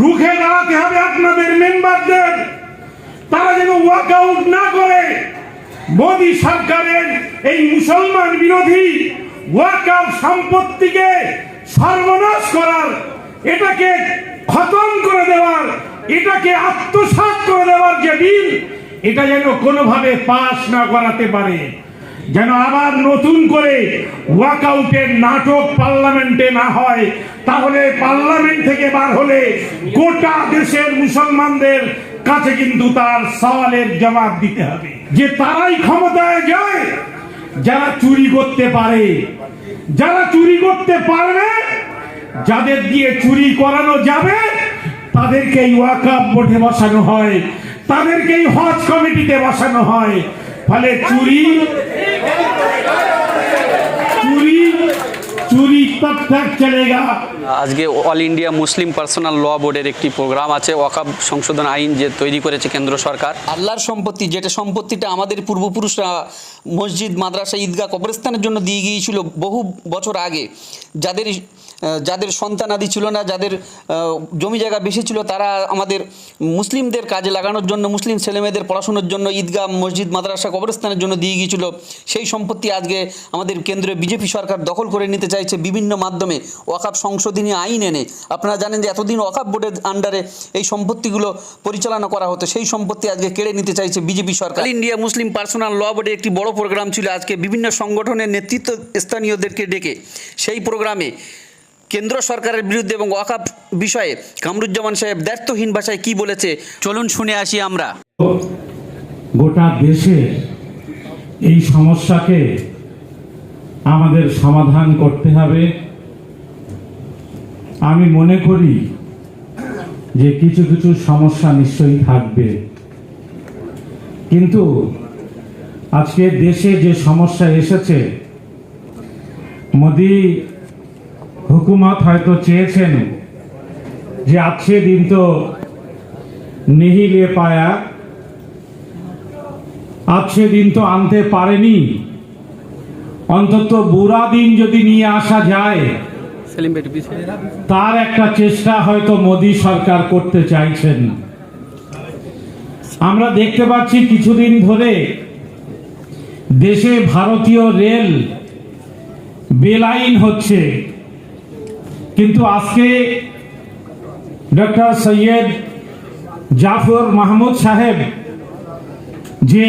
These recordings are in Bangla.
রুখে দাঁড়াতে হবে আপনাদের মেম্বারদের। তারা যেন ওয়াকআউট না করে। মোদী সরকারের এই মুসলমান বিরোধী ওয়াকআউট সম্পত্তিকে সর্বনাশ করার, এটাকে খতম করে দেওয়ার, এটাকে আত্মসাৎ করে দেওয়ার যে বিল, এটা যেন কোনোভাবে পাশ না করাতে পারে। যেন আবার নতুন করে ওয়াকআউটের নাটক পার্লামেন্টে না হয়, তাহলে পার্লামেন্ট থেকে বার হলে গোটা দেশের মুসলমানদের কাছে কিন্তু তার সওয়ালের জবাব দিতে হবে। যে তারাই ক্ষমতায় যায়, যারা চুরি করতে পারে, যারা চুরি করতে পারবে, যাদের দিয়ে চুরি করানো যাবে, তাদেরকেই ওয়াকাপ বোর্ডে বসানো হয়, তাদেরকেই হজ কমিটিতে বসানো হয়। ফলে চুরি চুরি তব তক চলেগা আজকে All India Muslim Personal Law বোর্ডের একটি প্রোগ্রাম আছে, ওয়াকাব সংশোধন আইন যে তৈরি করেছে কেন্দ্র সরকার। আল্লাহর সম্পত্তি, যেটা সম্পত্তিটা আমাদের পূর্বপুরুষরা মসজিদ, মাদ্রাসা, ঈদগাহ, কবরস্থানের জন্য দিয়ে গিয়েছিল বহু বছর আগে। যাদের যাদের সন্তানাদি ছিল না, যাদের জমি জায়গা বেশি ছিল, তারা আমাদের মুসলিমদের কাজে লাগানোর জন্য, মুসলিম ছেলেমেয়েদের পড়াশোনার জন্য ঈদগাহ, মসজিদ, মাদ্রাসা, কবরস্থানের জন্য দিয়ে গিয়েছিল। সেই সম্পত্তি আজকে আমাদের কেন্দ্রীয় বিজেপি সরকার দখল করে নিতে চাইছে বিভিন্ন মাধ্যমে। ওয়াকাব সংশোধনী আইন এনে আপনারা জানেন যে এতদিন ওয়াকাব বোর্ডের আন্ডারে এই সম্পত্তিগুলো পরিচালনা করা হতো। সেই সম্পত্তি আজকে কেড়ে নিতে চাইছে বিজেপি সরকার। ইন্ডিয়া মুসলিম পার্সোনাল ল বোর্ডের একটি বড় প্রোগ্রাম ছিল আজকে বিভিন্ন সংগঠনের নেতৃত্ব স্থানীয়দেরকে ডেকে। সেই প্রোগ্রামে কেন্দ্র সরকারের বিরুদ্ধে এবং ওয়াকাব বিষয়ে কামরুজ্জামান সাহেব দায়িত্বহীন ভাষায় কি বলেছে চলুন শুনে আসি আমরা। গোটা দেশের এই সমস্যাকে আমাদের সমাধান করতে হবে। আমি মনে করি যে কিছু কিছু সমস্যা নিশ্চয়ই থাকবে। কিন্তু আজকে দেশে যে সমস্যা এসেছে, মোদি হুকুমত হয়তো চেয়েছেন যে আজকে দিন তো নেহি লে পায়া, আজকে দিন তো আনতে পারেনি। অন্তত বুড়া দিন যদি নিয়ে আসা যায় তার একটা চেষ্টা হয়তো মোদী সরকার করতে চাইছেন। আমরা দেখতে পাচ্ছি কিছুদিন ধরে দেশে ভারতীয় রেল বেলাইন হচ্ছে। কিন্তু আজকে ডক্টর সৈয়দ জাফর মাহমুদ সাহেব যে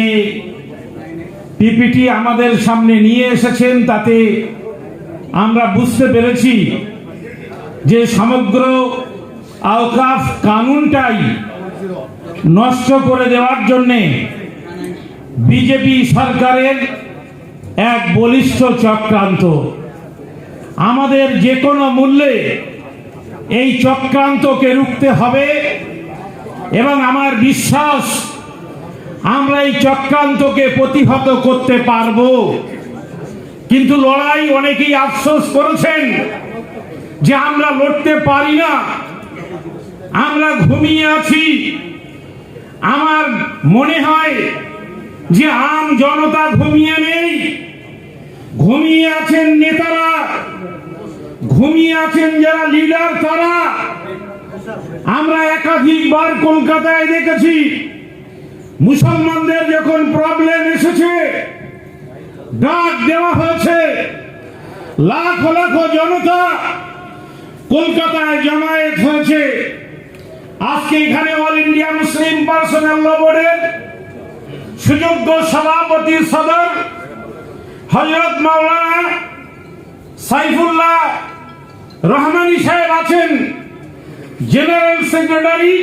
পিপিটি আমাদের সামনে নিয়ে এসেছেন, তাতে আমরা বুঝতে পেরেছি যে সমগ্র আওকাফ কানুনটাই নষ্ট করে দেওয়ার জন্যে বিজেপি সরকারের এক বলিষ্ঠ চক্রান্ত। আমাদের যে কোনো মূল্যে এই চক্রান্তকে রুখতে হবে এবং আমার বিশ্বাস, আমরা এই চক্রান্তকে প্রতিহত করতে পারব। কিন্তু লড়াই অনেকেই আফসোস করেছেন যে আমরা লড়তে পারি না। আমরা ঘুমিয়ে আছি। আমার মনে হয় যে আম জনতা ঘুমিয়ে নেই। ঘুমিয়ে আছেন নেতারা, ঘুমিয়ে আছেন যারা লিডার তারা। আমরা একাধিকবার কলকাতায় দেখেছি, মুসলমানদের যখন প্রবলেম এসেছে ডাক দেওয়া হয়েছে। লাখ লাখ জনতা কলকাতায় জমায়েত হয়েছে। আজকে এখানে All India Muslim Personal Law বোর্ডের সুযোগ্য সভাপতি সদর হজরত মাওলানা সাইফুল্লাহ রহমানি সাহেব আছেন। জেনারেল সেক্রেটারি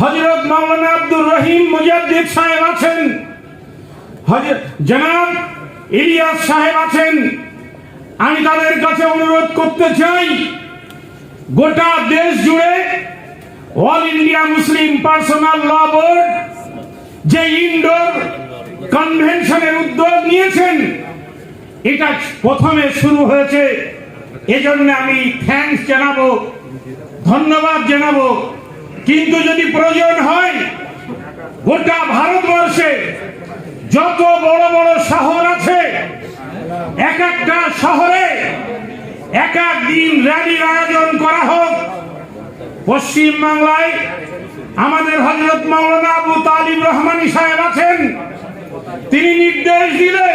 হজরত মাওলানা আব্দুর রহিম মুজাদ্দিদ সাহেব আছেন। জনাব ইলিয়াস সাহেব আছেন। আমি তাদের কাছে অনুরোধ করতে চাই, গোটা দেশ জুড়ে All India Muslim Personal Law Board যে ইনডোর কনভেনশনের উদ্যোগ নিয়েছেন, এটা প্রথমে শুরু হয়েছে। এজন্য আমি থ্যাঙ্কস জানাব, ধন্যবাদ জানাব। কিন্তু যদি প্রয়োজন হয়, গোটা ভারতবর্ষে যত বড় বড় শহর আছে, এক একটা শহরে এক এক দিন র্যালির আয়োজন করা হোক। পশ্চিম বাংলায় আমাদের হজরত মাওলানা আবু তালিব রহমানী সাহেব আছেন। তিনি নির্দেশ দিলে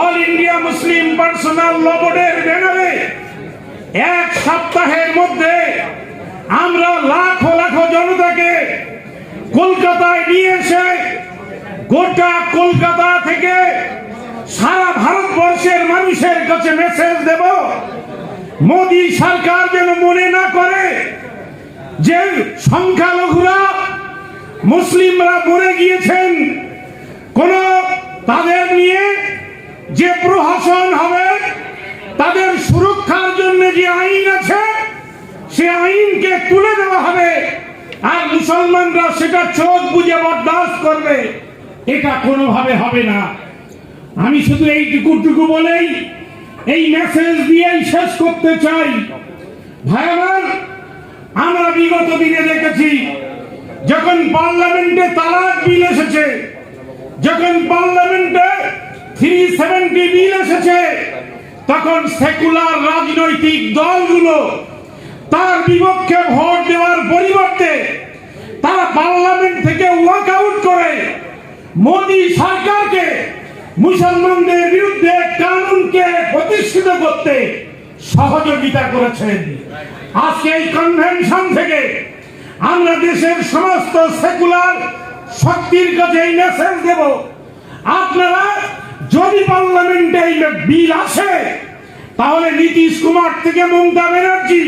All India Muslim Personal Law বোর্ডের ব্যানারে এক সপ্তাহের মধ্যে আমরা লাখো লাখো জনতাকে কলকাতায় নিয়ে এসে গোটা কলকাতা থেকে সারা ভারতবর্ষের মানুষের কাছে মেসেজ দেব। মোদী সরকার যেন মনে না করে যে সংখ্যালঘুরা মুসলিমরা মরে গিয়েছেন, কোন তাদের নিয়ে যে প্রহসন হবে, তাদের সুরক্ষার জন্য যে আইন আছে, সে আইনকে তুলে দেওয়া হবে। আর মুসলমানরা সেটা চোখ বুঝে বরদাস্ত করবে। এটা কোনোভাবে হবে না। আমি শুধু এইটুকুটুকু বলেই এই মেসেজ দিয়েই শেষ করতে চাই। ভাই আমার, আমরা বিগত দিনে দেখেছি, যখন পার্লামেন্টে তালাক বিল এসেছে, যখন পার্লামেন্টে থ্রি সেভেন্টি বিল এসেছে, তখন সেকুলার রাজনৈতিক দলগুলো তার বিপক্ষে ভোট দেওয়ার পরিবর্তে তারা পার্লামেন্ট থেকে ওয়াক আউট করে মোদী সরকারকে মুসলমানদের বিরুদ্ধে কানুনকে প্রতিষ্ঠিত করতে সহযোগিতা করেছেন। আজকে এই কনভেনশন থেকে আমরা দেশের সমস্ত সেকুলার শক্তির কাছে এই মেসেজ দেব। আপনারা যদি পার্লামেন্টে এই বিল আসে, তাহলে নীতিশ কুমার থেকে মমতা ব্যানার্জি,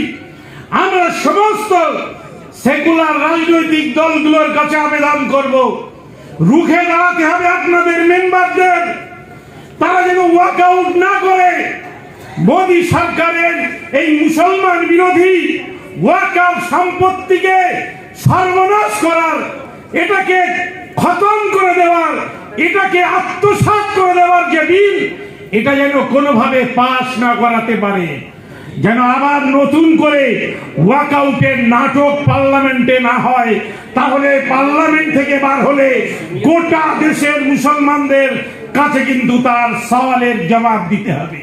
আমরা সমস্ত সেকুলার রাজনৈতিক দলগুলোর কাছে আবেদন করব। রুখে দাঁড়াতে হবে আপনাদের মেম্বারদের। তারা যেন ওয়াক আউট না করে। মোদী সরকারের এই মুসলমান বিরোধী ওয়াক আউট সম্পত্তিকে সর্বনাশ করার, এটাকে খতম করে দেওয়ার, এটাকে আত্মসাৎ করে দেওয়ার যে বিল, এটা যেন কোনোভাবে পাস না করাতে পারে। যেন আবার নতুন করে ওয়াকআউটের নাটক পার্লামেন্টে না হয়, তাহলে পার্লামেন্ট থেকে বার হলে গোটা দেশের মুসলমানদের কাছে কিন্তু তার সওয়ালের জবাব দিতে হবে।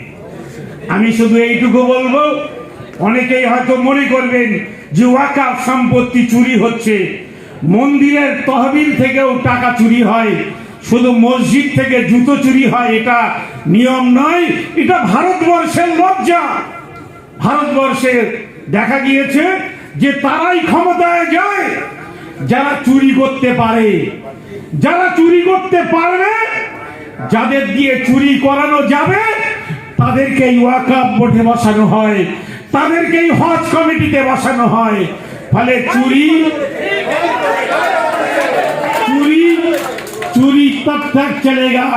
আমি শুধু এইটুকু বলব, অনেকেই হয়তো মনে করবেন যে ওয়াকাফ সম্পত্তি চুরি হচ্ছে। মন্দিরের তহবিল থেকেও টাকা চুরি হয়, শুধু মসজিদ থেকে জুতো চুরি হয়, এটা নিয়ম নয়, এটা ভারতবর্ষের লজ্জা। ভারতবর্ষে দেখা গিয়েছে যে তারাই ক্ষমতায় যায় যারা চুরি করতে পারে যারা চুরি করতে পারবে যাদের দিয়ে চুরি করানো যাবে তাদেরকে ওয়াকাপ বোর্ডে বসানো হয় তাদেরকেই হজ কমিটিতে বসানো হয় ফলে চুরি चोरी चोरी तब तक चलेगा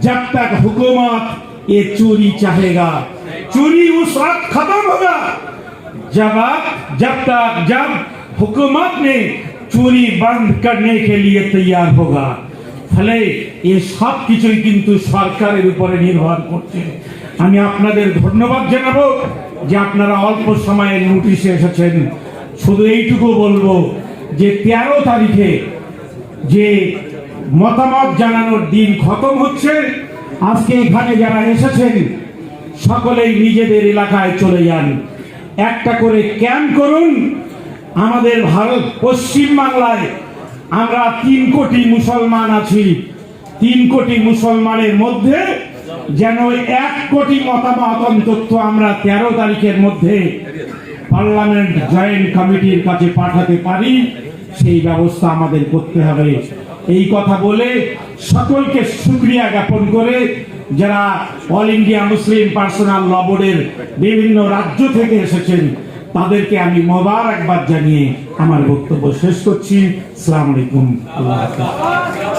जब तक हुकूमत ये चोरी चाहेगा चोरी उस वक्त खत्म होगा जब आप जब तक जब हुकूमत ने चोरी बंद करने के लिए तैयार होगा ফলে এ সব কিছুই কিন্তু সরকারের উপরে নির্ভর করছে আমি আপনাদের ধন্যবাদ জানাবো যে আপনারা অল্প সময়ের নোটিশে এসেছেন শুধু এইটুকু বলবো যে তেরো তারিখে যে মতামত জানানোর দিন খতম হচ্ছে আজকে এখানে যারা এসেছেন সকলেই নিজেদের এলাকায় চলে যান। একটা করে ক্যাম্প করুন। আমাদের ভারত, পশ্চিম বাংলায় আমরা তিন কোটি মুসলমান আছি। তিন কোটি মুসলমানের মধ্যে যেন এক কোটি মতামত অন্তত আমরা তেরো তারিখের মধ্যে পার্লামেন্ট জয়েন্ট কমিটির কাছে পাঠাতে পারি, সেই ব্যবস্থা আমাদের করতে হবে। এই কথা বলে সকলকে সুক্রিয়া জ্ঞাপন করে যারা All India Muslim Personal Law বোর্ডের বিভিন্ন রাজ্য থেকে এসেছেন, তাদেরকে আমি মোবারকবাদ জানিয়ে আমার বক্তব্য শেষ করছি। সালাম আলাইকুম। আল্লাহ হাফেজ।